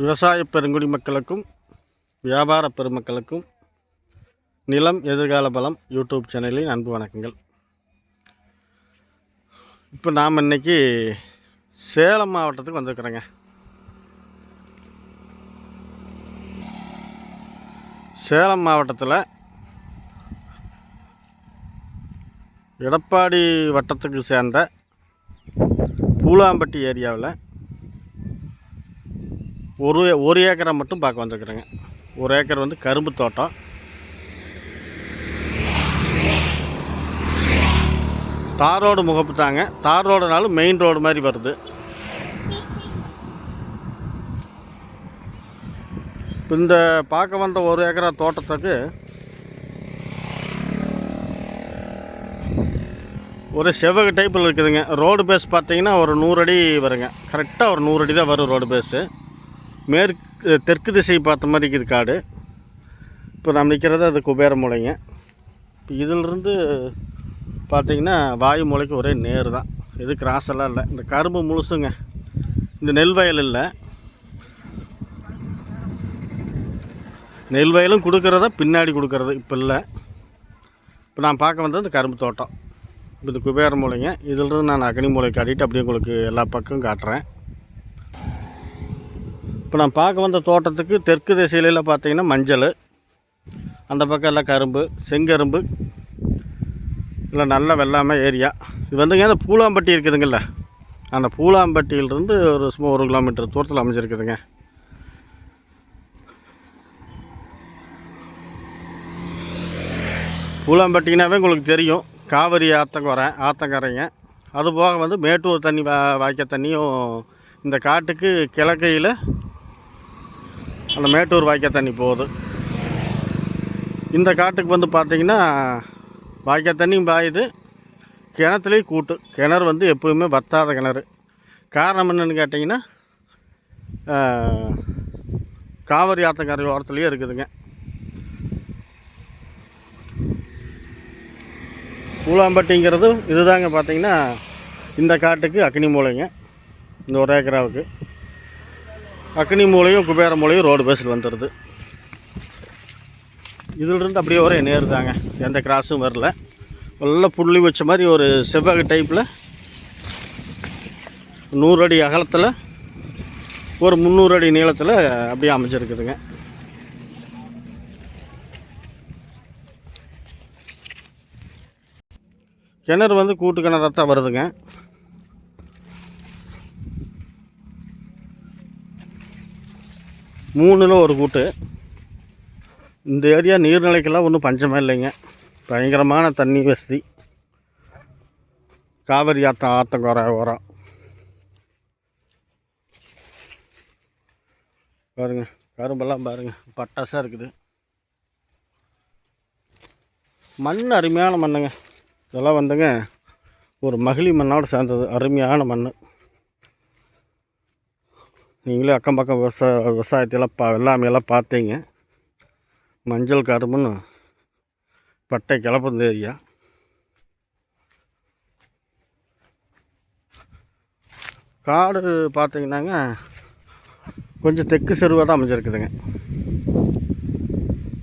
விவசாய பெருங்குடி மக்களுக்கும் வியாபார பெருமக்களுக்கும் நிலம் எதிர்கால பலம் யூடியூப் சேனலின் அன்பு வணக்கங்கள். இப்போ நாம் இன்னைக்கு சேலம் மாவட்டத்துக்கு வந்திருக்கிறோங்க. சேலம் மாவட்டத்தில் எடப்பாடி வட்டத்துக்கு சேர்ந்த பூலாம்பட்டி ஏரியாவில் ஒரு ஒரு ஏக்கரை மட்டும் பார்க்க வந்திருக்குறேங்க. ஒரு ஏக்கர் வந்து கரும்பு தோட்டம். தார் ரோடு முகப்பு தாங்க தார் ரோடுனாலும் மெயின் ரோடு மாதிரி வருது. இந்த பார்க்க வந்த ஒரு ஏக்கரா தோட்டத்துக்கு ஒரு செவ்வக டைப்பில் இருக்குதுங்க. ரோடு பேஸ் பார்த்தீங்கன்னா ஒரு நூறு அடி வருங்க. கரெக்டாக ஒரு நூறு அடி தான் வரும் ரோடு பேஸு மேற்கு தெற்கு திசை பார்த்த மாதிரி இருக்குது காடு. இப்போ நம்ம நிற்கிறது அது குபேர மூலைங்க. இப்போ இதிலிருந்து பார்த்திங்கன்னா வாயு மூலைக்கு ஒரே நேர் தான். இது கிராஸ் எல்லாம் இல்லை. இந்த கரும்பு முழுசுங்க. இந்த நெல் வயல் இல்லை. நெல் வயலும் கொடுக்குறத பின்னாடி கொடுக்குறது இப்போ இல்லை. இப்போ நான் பார்க்க வந்தது இந்த கரும்பு தோட்டம். இப்போ இந்த குபேர மூலைங்க. இதிலிருந்து நான் அக்னி மூலை காட்டிட்டு அப்படியே உங்களுக்கு எல்லா பக்கம் காட்டுறேன். இப்போ நான் பார்க்க வந்த தோட்டத்துக்கு தெற்கு திசையில பார்த்தீங்கன்னா மஞ்சள் அந்த பக்கம் எல்லாம் கரும்பு செங்கரும்பு இல்லை நல்ல வெள்ளாமை ஏரியா. இது வந்துங்க அந்த பூலாம்பட்டி இருக்குதுங்கள்ல அந்த பூலாம்பட்டியிலிருந்து ஒரு சும்மா ஒரு கிலோமீட்டர் தூரத்தில் அமைஞ்சிருக்குதுங்க. பூலாம்பட்டினாவே உங்களுக்கு தெரியும். காவிரி ஆத்தங்கரை ஆத்தங்கரைங்க. அது போக வந்து மேட்டூர் தண்ணி வா வாய்க்க தண்ணியும் இந்த காட்டுக்கு கிழக்கையில் அந்த மேட்டூர் வாய்க்கா தண்ணி போகுது. இந்த காட்டுக்கு வந்து பார்த்திங்கன்னா வாய்க்கா தண்ணியும் பாயுது. கிணத்துலேயும் கூட்டு. கிணறு வந்து எப்போவுமே வத்தாத கிணறு. காரணம் என்னன்னு கேட்டிங்கன்னா காவிரி ஆத்தங்கரை ஓரத்துலேயே இருக்குதுங்க. கூழாம்பட்டிங்கிறது இதுதாங்க பார்த்திங்கன்னா இந்த காட்டுக்கு அக்னி மூலைங்க. இந்த ஒரு ஏக்கராவுக்கு. அக்னி மூலையும் குபேர மூலையும் ரோடு பேஸில் வந்துடுது. இதிலிருந்து அப்படியே ஒரே நேருதாங்க எந்த கிராஸும் வரல. நல்லா புள்ளி வச்ச மாதிரி ஒரு செவ்வக டைப்பில் நூறு அடி அகலத்தில் ஒரு முந்நூறு அடி நீளத்தில் அப்படியே அமைச்சிருக்குதுங்க கிணறு வந்து கூட்டு கிணறாக தான் வருதுங்க. மூணில் ஒரு கூட்டு. இந்த ஏரியா நீர்நிலைக்கெல்லாம் ஒன்றும் பஞ்சமே இல்லைங்க. பயங்கரமான தண்ணி வசதி. காவிரி ஆத்தம் ஆத்தங்கரை ஓரம் பாருங்க கரும்பெல்லாம் பாருங்க பட்டாசாக இருக்குது. மண் அருமையான மண்ணுங்க. இதெல்லாம் வந்துங்க ஒரு மகிழி மண்ணோடு சேர்ந்தது அருமையான மண் நீங்களே அக்கம் பக்கம் விவசாய விவசாயத்தையெல்லாம் பா எல்லாமையெல்லாம் பார்த்தீங்க. மஞ்சள் கரும்புன்னு பட்டை கிளப்புந்த ஏரியா காடு பார்த்தீங்கன்னாங்க கொஞ்சம் தெற்கு செருவாக தான் அமைஞ்சிருக்குதுங்க.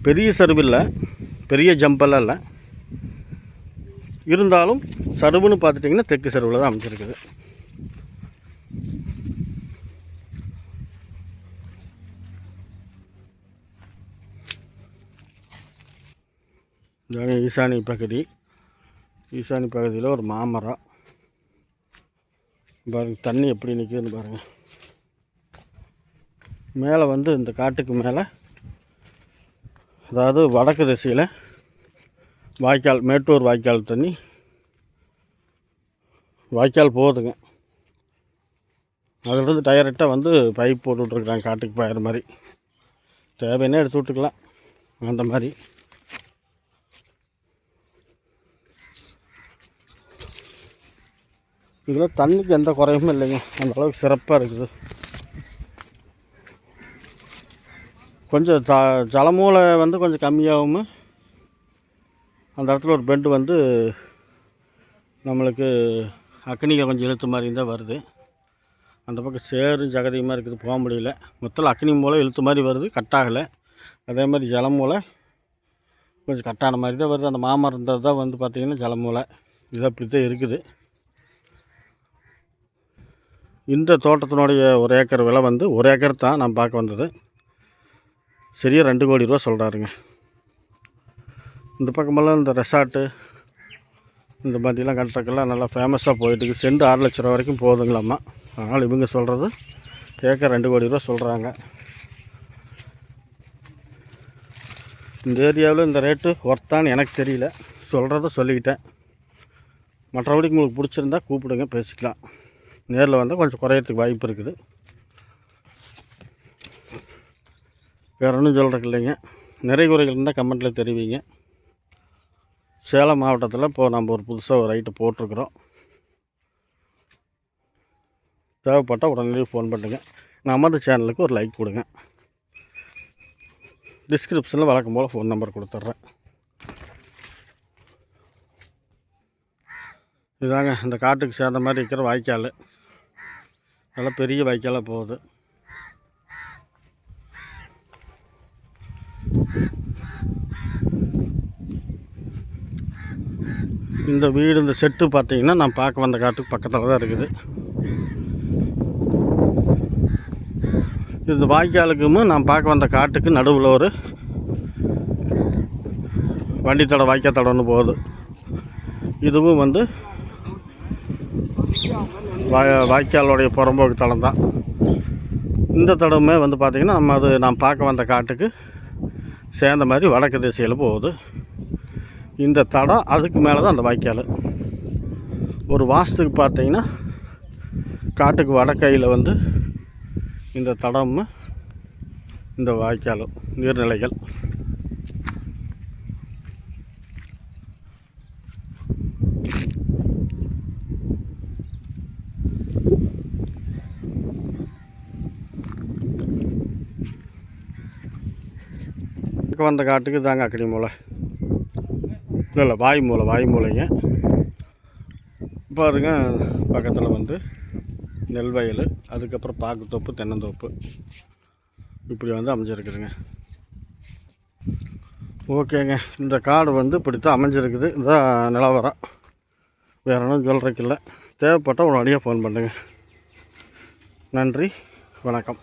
பெரிய செருவு இல்லை பெரிய ஜம்பெல்லாம் இல்லை. இருந்தாலும் சருவுன்னு பார்த்துட்டிங்கன்னா தெற்கு செருவில் தான் அமைஞ்சிருக்குது. இதாங்க ஈசானி பகுதி. ஈசானி பகுதியில் ஒரு மாமரம். பாருங்கள் தண்ணி எப்படி நிற்குதுன்னு பாருங்கள் மேலே வந்து இந்த காட்டுக்கு மேலே அதாவது வடக்கு திசையில் வாய்க்கால் மேட்டூர் வாய்க்கால் தண்ணி வாய்க்கால் போகுதுங்க. அதிலிருந்து டைரெக்டாக வந்து பைப் போட்டு விட்ருக்குறாங்க காட்டுக்கு பாயிற மாதிரி. தேவைன்னா எடுத்து விட்டுக்கலாம். அந்த மாதிரி. இதில் தண்ணிக்கு எந்த குறையுமே இல்லைங்க. அந்த அளவுக்கு சிறப்பாக இருக்குது. கொஞ்சம் த ஜலமூலை வந்து கொஞ்சம் கம்மியாகவும் அந்த இடத்துல ஒரு பெண்டு வந்து நம்மளுக்கு அக்னிகள் கொஞ்சம் இழுத்த மாதிரி தான் வருது. அந்த பக்கம் சேரும் ஜகதியுமாக இருக்குது போக முடியல. மொத்தம் அக்னி மூலம் இழுத்து மாதிரி வருது கட்டாகலை அதே மாதிரி ஜலம் மூலை கொஞ்சம் கட்டான மாதிரி தான் வருது. அந்த மாமரம் இருந்தது தான் வந்து பார்த்திங்கன்னா ஜலம் மூலை இது அப்படி தான் இருக்குது. இந்த தோட்டத்தினுடைய ஒரு ஏக்கர் விலை வந்து ஒரு ஏக்கர் தான் நான் பார்க்க வந்தது. சரியாக ரெண்டு கோடி ரூபா சொல்கிறாருங்க இந்த பக்கமெல்லாம் இந்த ரெசார்ட்டு இந்த மாதிரிலாம் கட்டுறக்கெல்லாம் நல்லா ஃபேமஸாக போயிட்டுருக்கு செண்டு ஆறு லட்ச ரூபா வரைக்கும் போகுதுங்களாம்மா. அதனால் இவங்க சொல்கிறது ஏக்கர் ரெண்டு கோடி ரூபா சொல்கிறாங்க இந்த ஏரியாவில் இந்த ரேட்டு ஒர்த்தான்னு எனக்கு தெரியல. சொல்கிறத சொல்லிக்கிட்டேன். மற்றபடி உங்களுக்கு பிடிச்சிருந்தா கூப்பிடுங்க பேசிக்கலாம். நேரில் வந்தால் கொஞ்சம் குறையறதுக்கு வாய்ப்பு இருக்குது. வேறு ஒன்றும் சொல்கிறதுக்கு இல்லைங்க. நிறை குறைகள் இருந்தால் கமெண்ட்டில் தெரிவிங்க. சேலம் மாவட்டத்தில் இப்போது நம்ம ஒரு புதுசாக ஒரு ஐட்டம் போட்டிருக்குறோம். தேவைப்பட்டால் உடனே ஃபோன் பண்ணுங்க. நமது சேனலுக்கு ஒரு லைக் கொடுங்க. டிஸ்கிரிப்ஷனில் வழக்கம் போல் ஃபோன் நம்பர் கொடுத்துட்றேன். இதாங்க இந்த காட்டுக்கு சேர்ந்த மாதிரி இருக்கிற வாய்க்கால். நல்லா பெரிய வாய்க்காலாக போகுது. இந்த வீடு இந்த செட்டு பார்த்தீங்கன்னா நான் பார்க்க வந்த காட்டுக்கு பக்கத்தில் தான் இருக்குது. இந்த வாய்க்காலுக்கும் நான் பார்க்க வந்த காட்டுக்கு நடுவில் ஒரு வண்டித்தடை வாய்க்கால் தடை ஒன்று போகுது. இதுவும் வந்து வாய் வாய்க்காலுடைய புறம்போக்கு தளம் தான். இந்த தடமே வந்து பார்த்திங்கன்னா நம்ம அது நான் பார்க்க வந்த காட்டுக்கு சேர்ந்த மாதிரி வடக்கு திசையில் போகுது. இந்த தடம் அதுக்கு மேலே தான் அந்த வாய்க்கால். ஒரு வாசத்துக்கு பார்த்தீங்கன்னா காட்டுக்கு வடக்கையில் வந்து இந்த தடம் இந்த வாய்க்காலும் நீர்நிலைகள். பக்கம் வந்த காட்டுக்கு தாங்க அக்கடி மூலை இல்லை இல்லை வாய் மூலை வாய் மூலைங்க பாருங்க பக்கத்தில் வந்து நெல் வயல் அதுக்கப்புறம் பாக்குத்தோப்பு தென்னந்தோப்பு. இப்படி வந்து அமைஞ்சிருக்குதுங்க. ஓகேங்க இந்த காடு வந்து இப்படித்தான் அமைஞ்சிருக்குது. இதான் நிலவரம். வேறு ஒன்றும் சொல்கிறதுக்கு இல்லை. தேவைப்பட்டால் உடனடியாக ஃபோன் பண்ணுங்கள் நன்றி வணக்கம்.